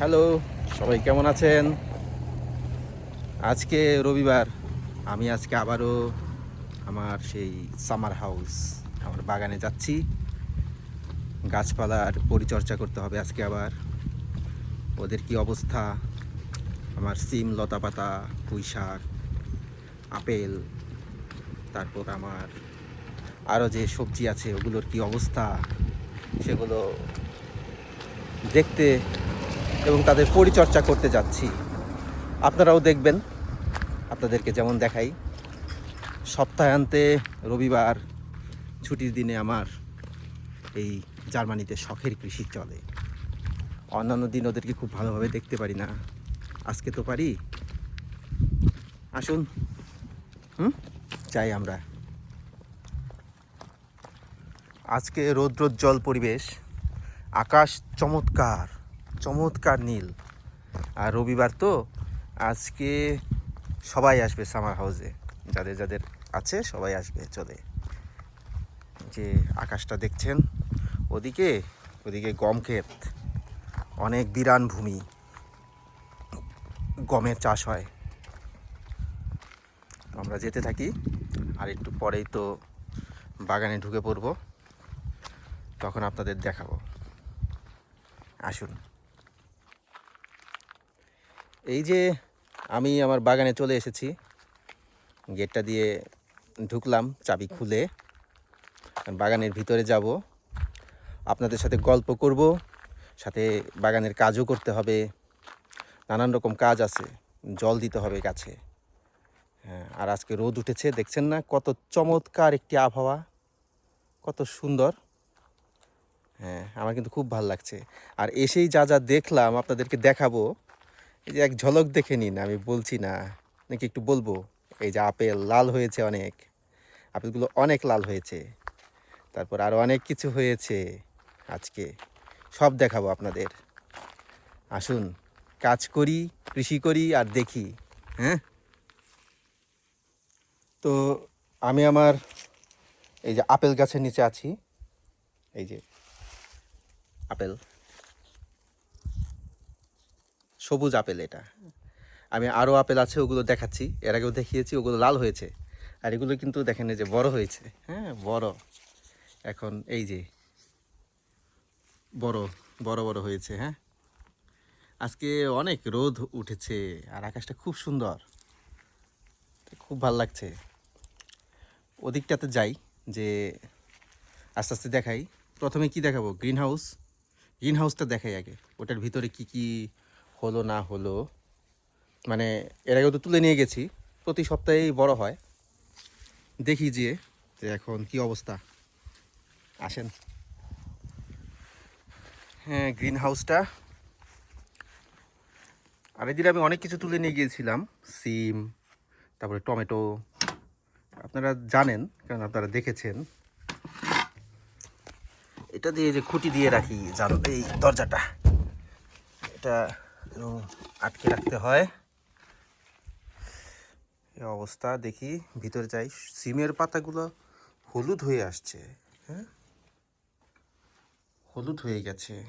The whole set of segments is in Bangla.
হ্যালো, সবাই কেমন আছেন? আজকে রবিবার, আমি আজকে আবারও আমার সেই সামার হাউস আমার বাগানে যাচ্ছি। গাছপালার পরিচর্যা করতে হবে আজকে আবার। ওদের কি অবস্থা? আমার সিম লতা পাতা পুঁই শাক আপেল, তারপর আমার আরও যে সবজি আছে, ওগুলোর কি অবস্থা? সেগুলো দেখতে এবং তাদের পরিচর্যা করতে যাচ্ছি। আপনারাও দেখবেন, আপনাদেরকে যেমন দেখাই, সপ্তাহান্তে রবিবার ছুটির দিনে আমার এই জার্মানিতে শখের কৃষি চলে। অন্যান্য দিন ওদেরকে খুব ভালোভাবে দেখতে পারি না। আজকে তো পারি। আসুন। হুম? চাই আমরা। আজকে রৌদ্রোজ্জ্বল পরিবেশ, আকাশ চমৎকার। চমৎকার নীল। আর রবিবার তো আজকে সবাই আসবে সামার হাউসে যাদের যাদের আছে সবাই আসবে, চলে। যে আকাশটা দেখছেন, ওদিকে ওদিকে গম ক্ষেত অনেক বিরান ভূমি। গমের চাষ হয়। আমরা যেতে থাকি, আর একটু পরেই তো বাগানে ঢুকে পড়ব। তখন আপনাদের দেখাবো। আসুন। এই যে আমি আমার বাগানে চলে এসেছি। গেটটা দিয়ে ঢুকলাম, চাবি খুলে। বাগানের ভিতরে যাব। আপনাদের সাথে গল্প করব, সাথে বাগানের কাজও করতে হবে। নানান রকম কাজ আছে, জল দিতে হবে গাছে। হ্যাঁ আর আজকে রোদ উঠেছে, দেখছেন না কত চমৎকার একটি আবহাওয়া, কত সুন্দর। হ্যাঁ আমার কিন্তু খুব ভালো লাগছে। আর এসেই যা যা দেখলাম, আপনাদেরকে দেখাবো। এই যে এক ঝলক দেখে নিন, আমি বলছি না। নাকি একটু বলব? এই যে আপেল লাল হয়েছে অনেক, আপেলগুলো অনেক লাল হয়েছে। তারপর আরও অনেক কিছু হয়েছে আজকে। সব দেখাবো আপনাদের। আসুন, কাজ করি, কৃষি করি আর দেখি হ্যাঁ? তো আমি আমার এই যে আপেল গাছের নিচে আছি। এই যে, আপেল। সবুজ আপেল এটা। আমি আরও আপেল আছে, ওগুলো দেখাচ্ছি। এর আগেও দেখিয়েছি, ওগুলো লাল হয়েছে। আর এগুলো কিন্তু দেখেন যে বড় হয়েছে। হ্যাঁ বড়। এখন এই যে বড় বড় বড় হয়েছে হ্যাঁ। আজকে অনেক রোদ উঠেছে আর আকাশটা খুব সুন্দর। খুব ভালো লাগছে। ওদিকটাতে যাই, যে আস্তে আস্তে দেখাই। প্রথমে কি দেখাবো? গ্রিন হাউস গ্রিন হাউসটা দেখাই আগে। ওটার ভিতরে কি কি হলো না হলো মানে এর আগেও তো তুলে নিয়ে গেছি, প্রতি সপ্তাহেই বড় হয়। দেখি যে এখন কি অবস্থা। আসেন। হ্যাঁ গ্রিন হাউসটা। আর এদিন আমি অনেক কিছু তুলে নিয়ে গিয়েছিলাম, সিম, তারপরে টমেটো। আপনারা জানেন, কারণ আপনারা দেখেছেন। এটা দিয়ে যে খুঁটি দিয়ে রাখি, জানো, এই দরজাটা। এটা আটকে রাখতে হয়। এই অবস্থা, দেখি ভিতরে যাই। সিমের পাতাগুলো হলুদ হয়ে আসছে হ্যাঁ? হলুদ হয়ে গেছে।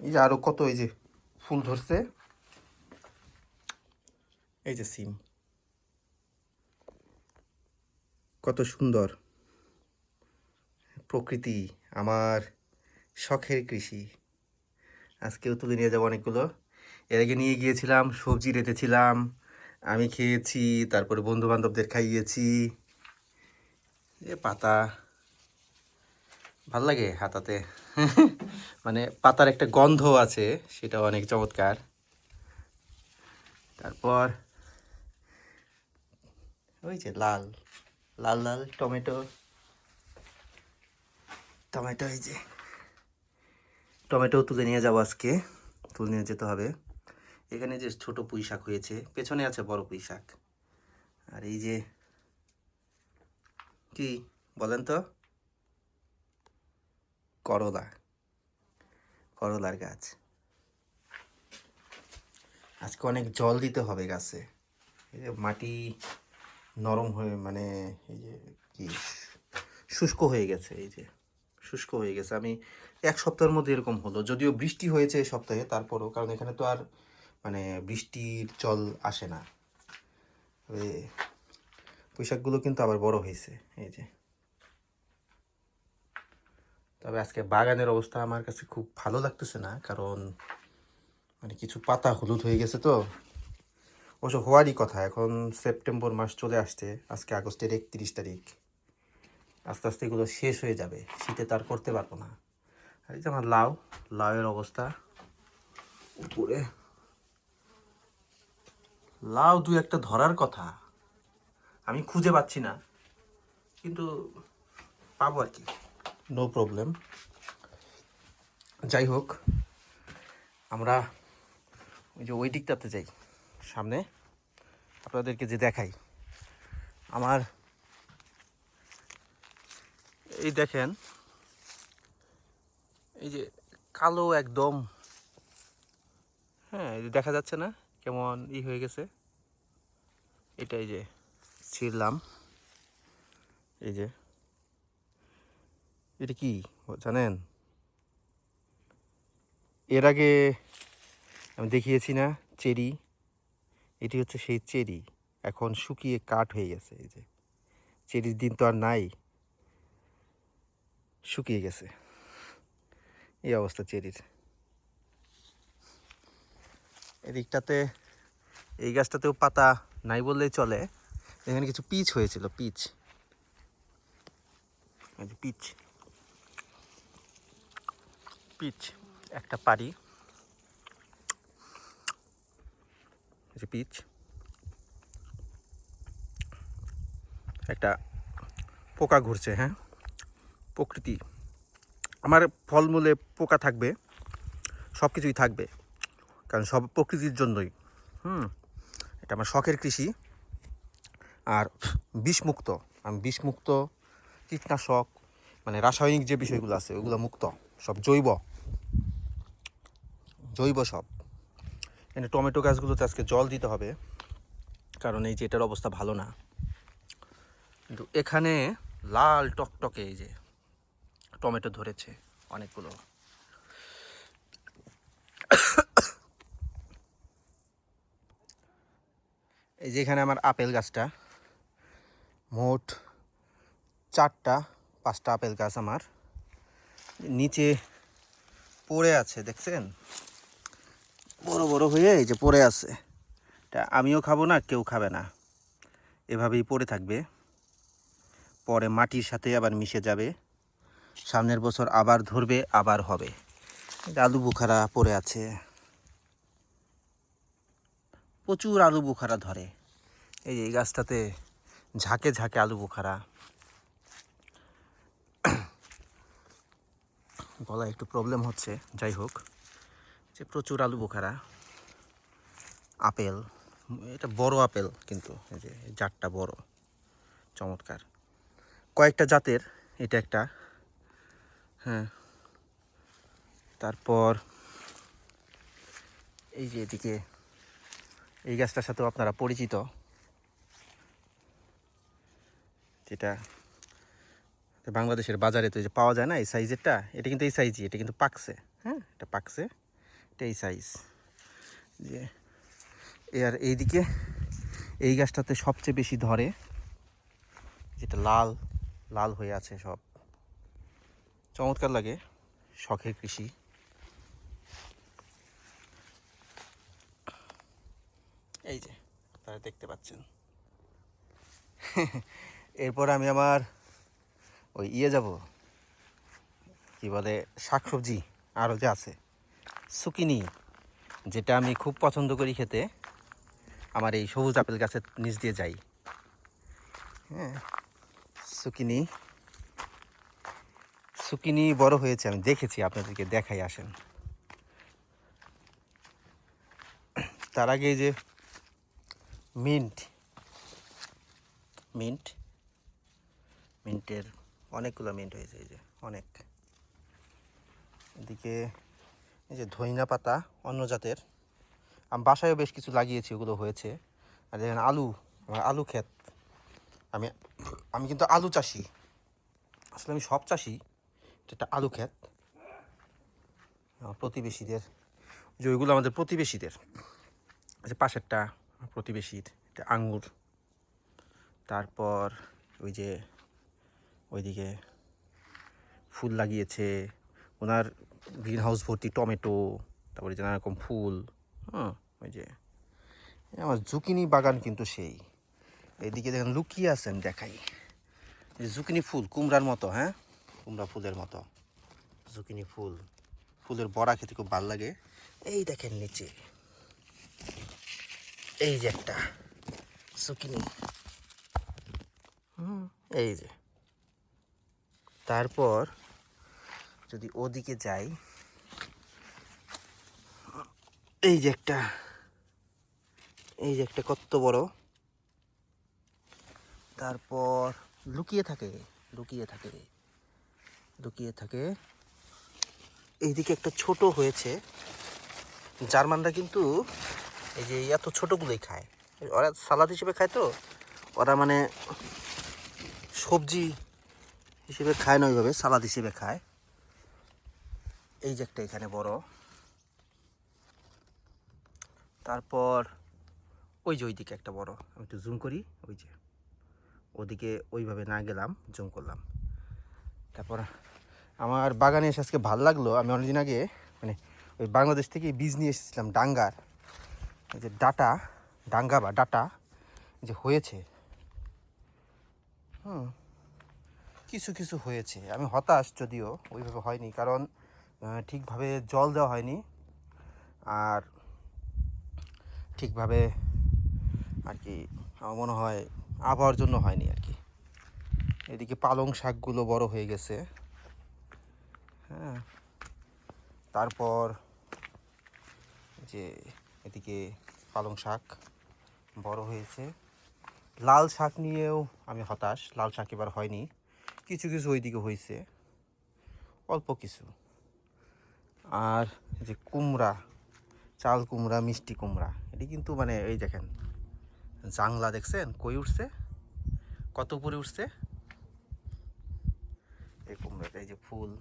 এই যে আরও কত, এই যে ফুল ধরছে। এই যে সিম। কত সুন্দর। প্রকৃতি, আমার শখের কৃষি। আজকেও তুলে নিয়ে যাব অনেকগুলো। এর আগে নিয়ে গিয়েছিলাম, সবজি রেঁধেছিলাম, আমি খেয়েছি, তারপরে বন্ধু বান্ধবদের খাইয়েছি। এ পাতা। ভালো লাগে হাতাতে। মানে পাতার একটা গন্ধ আছে সেটা অনেক চমৎকার। তারপর ওই যে লাল লাল লাল টমেটো। টমেটো এই যে। টমেটো তুলে নিয়ে যাব আজকে। তুলে নিয়ে যেতে হবে। এখানে যে ছোট পুঁই শাক হয়েছে, পেছনে আছে বড় পুঁই শাক। আর এই যে, কি বলেন তো? করলা। করলার গাছ। আজকে অনেক জল দিতে হবে গাছে। এই যে মাটি নরম হয়ে মানে এই যে কি, শুষ্ক হয়ে গেছে, এই যে। শুষ্ক হয়ে গেছে। আমি এক সপ্তাহের মধ্যে এরকম হলো। যদিও বৃষ্টি হয়েছে এই সপ্তাহে, তারপরও, কারণ এখানে তো আর মানে বৃষ্টির জল আসে না। তবে পুঁইশাকগুলো কিন্তু আবার বড় হয়েছে, এই যে। তবে আজকে বাগানের অবস্থা আমার কাছে খুব ভালো লাগতেছে না, কারণ মানে কিছু পাতা হলুদ হয়ে গেছে তো। অবশ্য হওয়ারই কথা, এখন সেপ্টেম্বর মাস চলে আসছে, আজকে আগস্টের একত্রিশ তারিখ। আস্তে আস্তে এগুলো শেষ হয়ে যাবে, শীতে তার করতে পারব না। এই যে আমার লাউ, লাউয়ের অবস্থা। উপরে। লাউ দু একটা ধরার কথা। আমি খুঁজে পাচ্ছি না। কিন্তু পাবো আর কি। নো প্রবলেম যাই হোক, আমরা ওই যে ওই দিকটাতে যাই। সামনে। আপনাদেরকে যে দেখাই। আমার এই দেখেন এই যে কালো একদম। হ্যাঁ এই যে দেখা যাচ্ছে না কেমন ই হয়ে গেছে। এটা এই যে ছিঁড়লাম। এই যে। এটা কি জানেন? এর আগে আমি দেখিয়েছি না চেরি। এটি হচ্ছে সেই চেরি। এখন শুকিয়ে কাঠ হয়ে গেছে, এই যে। চেরির দিন তো আর নাই। শুকিয়ে গেছে। এই অবস্থা চেরির। এদিকটাতে এই গাছটাতেও পাতা নাই বললেই চলে। এখানে কিছু পিচ হয়েছিল, পিচ। পিচ। পিচ, একটা পারি পিচ। একটা পোকা ঘুরছে হ্যাঁ? প্রকৃতি। আমার ফলমূলে পোকা থাকবে সব কিছুই থাকবে, কারণ সব প্রকৃতির জন্যই। হুম, এটা আমার শখের কৃষি। আর বিষমুক্ত, আমি বিষমুক্ত কীটনাশক মানে রাসায়নিক যে বিষয়গুলো আছে, ওগুলো মুক্ত, সব জৈব। জৈব সব। এখানে টমেটো গাছগুলোতে আজকে জল দিতে হবে, কারণ এই যে এটার অবস্থা ভালো না। কিন্তু এখানে লাল টকটকে এই যে টমেটো ধরেছে অনেকগুলো। এই যে এখানে আমার আপেল গাছটা, মোট চারটা, পাঁচটা আপেল গাছ আমার। নিচে পড়ে আছে, দেখছেন? বড় বড় হয়ে এই যে পড়ে আছে। তা আমিও খাব না, কেউ খাবে না। এভাবেই পড়ে থাকবে। পরে মাটির সাথে আবার মিশে যাবে। সামনের বছর আবার ধরবে, আবার হবে। আলু বুখারা পড়ে আছে। প্রচুর আলু বুখারা ধরে। এই যে এই গাছটাতে ঝাঁকে ঝাঁকে আলু বুখারা। গলায় একটু প্রবলেম হচ্ছে, যাই হোক। যে প্রচুর আলু বোখারা। আপেল, এটা বড় আপেল কিন্তু, এই যে জাতটা বড়, চমৎকার। কয়েকটা জাতের, এটা একটা। হ্যাঁ। তারপর এই যে এদিকে, এই গাছটার সাথেও আপনারা পরিচিত। যেটা বাংলাদেশের বাজারে তো যে পাওয়া যায় না, এই সাইজেরটা এটা কিন্তু এই সাইজই এটা কিন্তু পাকছে হ্যাঁ এটা পাকছে, এটা এই সাইজ যে আর এইদিকে, এই গাছটাতে সবচেয়ে বেশি ধরে, যেটা লাল লাল হয়ে আছে সব। চমৎকার লাগে। শখের কৃষি। এই যে, আপনারা দেখতে পাচ্ছেন। এরপর আমি আমার ওই ইয়ে যাব। কি বলে, শাকসবজি। আরও যে আছে। সুকিনি, যেটা আমি খুব পছন্দ করি খেতে। আমার এই সবুজ আপেল গাছের নিচ দিয়ে যাই। হ্যাঁ সুকিনি। সুকিনি বড় হয়েছে, আমি দেখেছি, আপনাদেরকে দেখাই আসেন। তার আগে যে মিন্ট মিন্ট, মিন্টের অনেকগুলো মিন্ট হয়েছে, এই যে অনেক। এদিকে এই যে ধইনা পাতা, অন্য জাতের। আমি বাসায়ও বেশ কিছু লাগিয়েছি, ওগুলো হয়েছে। আর দেখেন আলু, আমার আলু ক্ষেত। আমি আমি কিন্তু আলু চাষি। আসলে আমি সব চাষি একটা আলু ক্ষেত। প্রতিবেশীদের যে ওইগুলো আমাদের প্রতিবেশীদের। যে পাশেরটা প্রতিবেশীর, এটা আঙ্গুর। তারপর ওই যে ওইদিকে ফুল লাগিয়েছে, ওনার গ্রিন হাউস ভর্তি টমেটো, তারপরে যে নানা রকম ফুল হ্যাঁ ওই যে। আমার জুকিনি বাগান কিন্তু সেই। এইদিকে দেখেন লুকিয়ে আছেন দেখাই। জুকিনি ফুল, কুমড়ার মতো হ্যাঁ? কুমড়া ফুলের মতো। জুকিনি ফুল। ফুলের বড়া খেতে খুব ভালো লাগে। এই দেখেন নিচে। এই যে একটা জুকিনি। হুম, এই যে। তারপর যদি ওদিকে যাই, এই যে একটা, এই যে একটা কত বড়। তারপর লুকিয়ে থাকে লুকিয়ে থাকে। লুকিয়ে থাকে। এইদিকে একটা ছোট হয়েছে। জার্মানরা কিন্তু এই যে এত ছোটগুলোই খায়। ওরা সালাদ হিসেবে খায় তো? ওরা মানে সবজি হিসেবে খায় না ওইভাবে, সালাদ হিসেবে খায়। এই যে একটা এখানে বড়। তারপর ওই যে ওইদিকে একটা বড়। আমি একটু জুম করি, ওই যে। ওদিকে ওইভাবে না গেলাম জুম করলাম। তারপর আমার বাগানে এসে আজকে ভালো লাগল। আমি অনেকদিন আগে মানে ওই বাংলাদেশ থেকে বীজ নিয়ে এসেছিলাম, ডাঙ্গার। যে ডাটা, ডাঙ্গা বা ডাটা যে হয়েছে। হুম, কিছু কিছু হয়েছে। আমি হতাশ যদিও ওইভাবে হয়নি, কারণ ঠিকভাবে জল দেওয়া হয়নি। আর ঠিকভাবে আর কি, আমার মনে হয় আবহাওয়ার জন্য হয়নি আর কি। এদিকে পালং শাকগুলো বড় হয়ে গেছে। হ্যাঁ। তারপর যে এদিকে পালং শাক বড় হয়েছে। লাল শাক নিয়েও আমি হতাশ, লাল শাক এবার হয়নি। কিছু কিছু ওইদিকে হয়েছে। অল্প কিছু। আর যে কুমড়া, চাল কুমড়া, মিষ্টি কুমড়া, এটি কিন্তু মানে এই দেখেন, জাংলা দেখছেন? কই উঠছে? কত উপরে উঠছে? এই যে ফুল,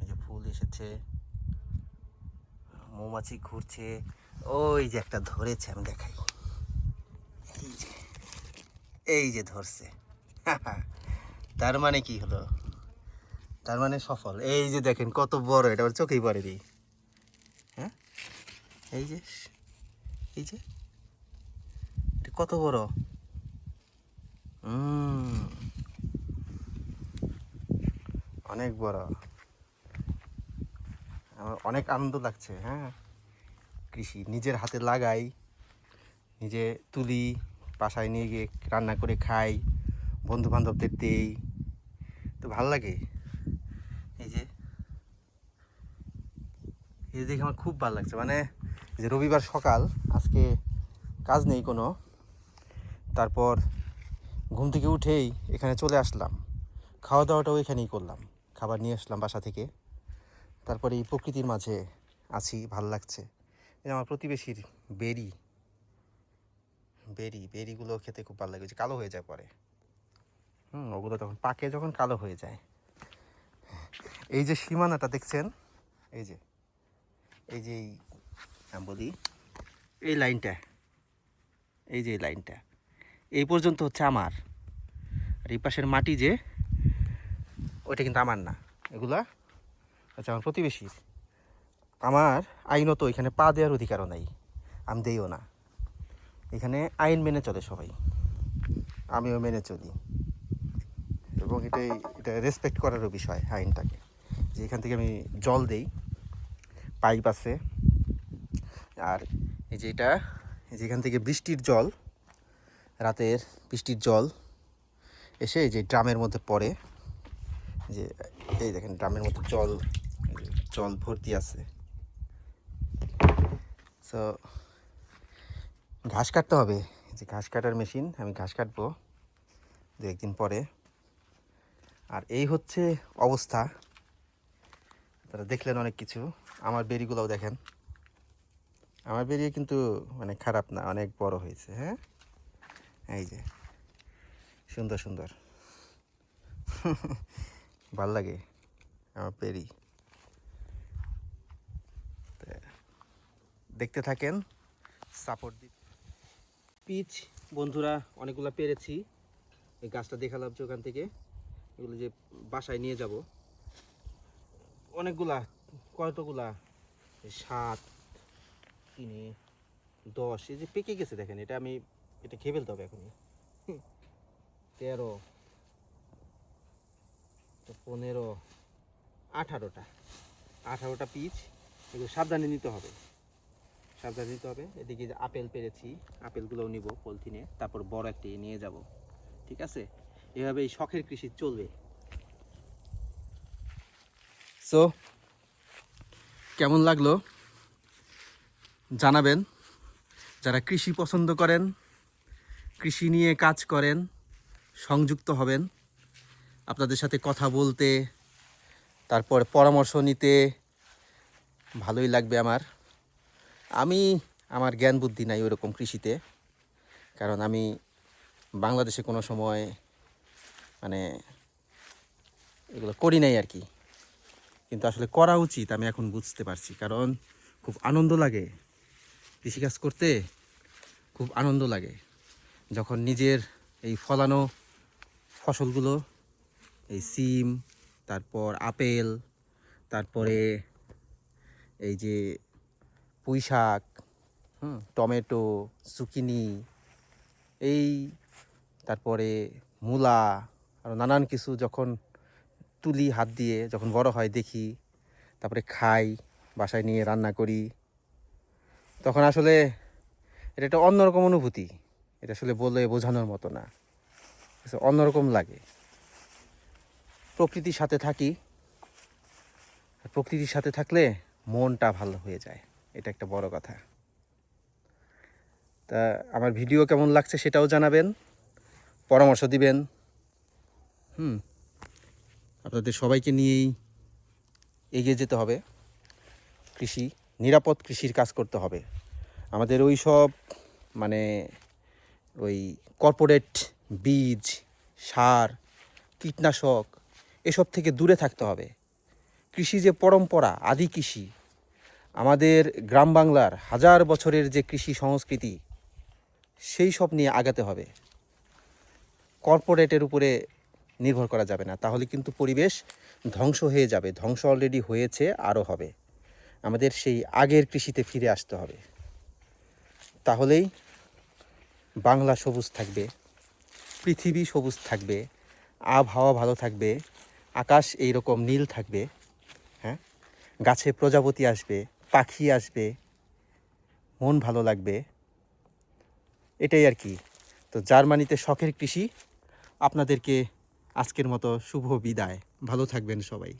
এই যে ফুল এসেছে। মৌমাছি ঘুরছে। ওই যে একটা ধরেছে, আমি দেখাই। এই যে এই যে ধরছে। তার মানে কি হলো? তার মানে সফল। এই যে দেখেন, কত বড়, এটা চোখেই পড়েনি। হ্যাঁ? এই যে এই যে। কত বড়? হুম অনেক বড়। আমার অনেক আনন্দ লাগছে হ্যাঁ? কৃষি, নিজের হাতে লাগাই, নিজে তুলি, বাসায় নিয়ে গিয়ে রান্না করে খাই বন্ধু বান্ধবদের দেই। তো ভালো লাগে? এই যে, এই দেখে আমার খুব ভালো লাগছে। মানে যে রবিবার সকাল, আজকে কাজ নেই কোনো। তারপর ঘুম থেকে উঠেই এখানে চলে আসলাম। খাওয়া দাওয়াটাও এখানেই করলাম। খাবার নিয়ে আসলাম বাসা থেকে। তারপরে এই প্রকৃতির মাঝে আছি, ভালো লাগছে। এই আমার প্রতিবেশীর বেরি বেরি, বেরিগুলো খেতে খুব ভালো লাগে যে কালো হয়ে যায় পরে। হুম, ওগুলো তখন পাকে, যখন কালো হয়ে যায়। এই যে সীমানাটা দেখছেন, এই যে এই যে এই বলি, এই লাইনটা, এই যে লাইনটা, এই পর্যন্ত হচ্ছে আমার। আর এই পাশের মাটি যে ওইটা কিন্তু আমার না। এগুলা আচ্ছা আমার প্রতিবেশীর। আমার আইনত এখানে পা দেওয়ার অধিকারও নাই। আমি দেইও না। এখানে আইন মেনে চলে সবাই। আমিও মেনে চলি। এবং এটাই, এটা রেসপেক্ট করারও বিষয় আইনটাকে। যে এখান থেকে আমি জল দেই, পাইপ আছে। আর এই যে এটা, এই যে এখান থেকে বৃষ্টির জল, রাতের বৃষ্টির জল এসে এই যে ড্রামের মধ্যে পড়ে। যে, এই দেখেন, ড্রামের মধ্যে জল জল ভর্তি আছে। সো ঘাস কাটতে হবে। যে ঘাস কাটার মেশিন, আমি ঘাস কাটবো দু একদিন পরে। আর এই হচ্ছে অবস্থা। তারা দেখলেন অনেক কিছু। আমার বেরিগুলোও দেখেন। আমার বেরিয়ে কিন্তু মানে খারাপ না, অনেক বড় হয়েছে হ্যাঁ? এই যে, সুন্দর সুন্দর। ভালো লাগে আমার পেরি। দেখতে থাকেন সাপোর্ট দি পিচ, বন্ধুরা, অনেকগুলো পেরেছি। এই গাছটা দেখালাম যে ওখান থেকে। এগুলো যে বাসায় নিয়ে যাব। অনেকগুলা কয়তগুলা এই সাত, তিনে, দশ, এই যে পেকে গেছে দেখেন, এটা আমি, এটা খেয়ে ফেলতে হবে এখনই। তেরো তো পনেরো, আঠারোটা। আঠারোটা পিচ, এগুলো সাবধানে নিতে হবে। সাবধানে নিতে হবে। এদিকে যে আপেল পেরেছি, আপেলগুলোও নিব পলিথিনে। তারপর বড় একটি নিয়ে যাব। ঠিক আছে? এভাবে এই শখের কৃষি চলবে। সো কেমন লাগল? জানাবেন। যারা কৃষি পছন্দ করেন, কৃষি নিয়ে কাজ করেন, সংযুক্ত হবেন। আপনাদের সাথে কথা বলতে, তারপর পরামর্শ নিতে, ভালোই লাগবে আমার। আমি, আমার জ্ঞান বুদ্ধি নাই ওরকম কৃষিতে, কারণ আমি বাংলাদেশে কোনো সময় মানে এগুলো করি নাই আর কি। কিন্তু আসলে করা উচিত, আমি এখন বুঝতে পারছি। কারণ খুব আনন্দ লাগে কৃষিকাজ করতে, খুব আনন্দ লাগে। যখন নিজের এই ফলানো ফসলগুলো এই সিম, তারপর আপেল, তারপরে এই যে পুঁই শাক, হুম, টমেটো সুকিনি এই, তারপরে মূলা, আর নানান কিছু যখন তুলি হাত দিয়ে যখন বড় হয় দেখি, তারপরে খাই, বাসায় নিয়ে রান্না করি। তখন আসলে এটা একটা অন্যরকম অনুভূতি, এটা আসলে বলে বোঝানোর মতো না। অন্যরকম লাগে। প্রকৃতির সাথে থাকি। প্রকৃতির সাথে থাকলে মনটা ভালো হয়ে যায়। এটা একটা বড় কথা। তা আমার ভিডিও কেমন লাগছে সেটাও জানাবেন, পরামর্শ দিবেন। হুম, আপনাদের সবাইকে নিয়েই এগিয়ে যেতে হবে। কৃষি, নিরাপদ কৃষির কাজ করতে হবে। আমাদের ওই সব মানে ওই কর্পোরেট বীজ, সার, কীটনাশক এসব থেকে দূরে থাকতে হবে। কৃষি যে পরম্পরা, আদি কৃষি, আমাদের গ্রাম বাংলার হাজার বছরের যে কৃষি সংস্কৃতি, সেই সব নিয়ে আগাতে হবে। কর্পোরেটের উপরে নির্ভর করা যাবে না, তাহলে কিন্তু পরিবেশ ধ্বংস হয়ে যাবে, ধ্বংস অলরেডি হয়েছে, আরও হবে। আমাদের সেই আগের কৃষিতে ফিরে আসতে হবে। তাহলেই বাংলা সবুজ থাকবে, পৃথিবী সবুজ থাকবে, আবহাওয়া ভালো থাকবে আকাশ এই রকম নীল থাকবে হ্যাঁ? গাছে প্রজাপতি আসবে, পাখি আসবে, মন ভালো লাগবে। এটাই আর কি। তো জার্মানিতে শখের কৃষি। আপনাদেরকে আজকের মতো শুভ বিদায়। ভালো থাকবেন সবাই।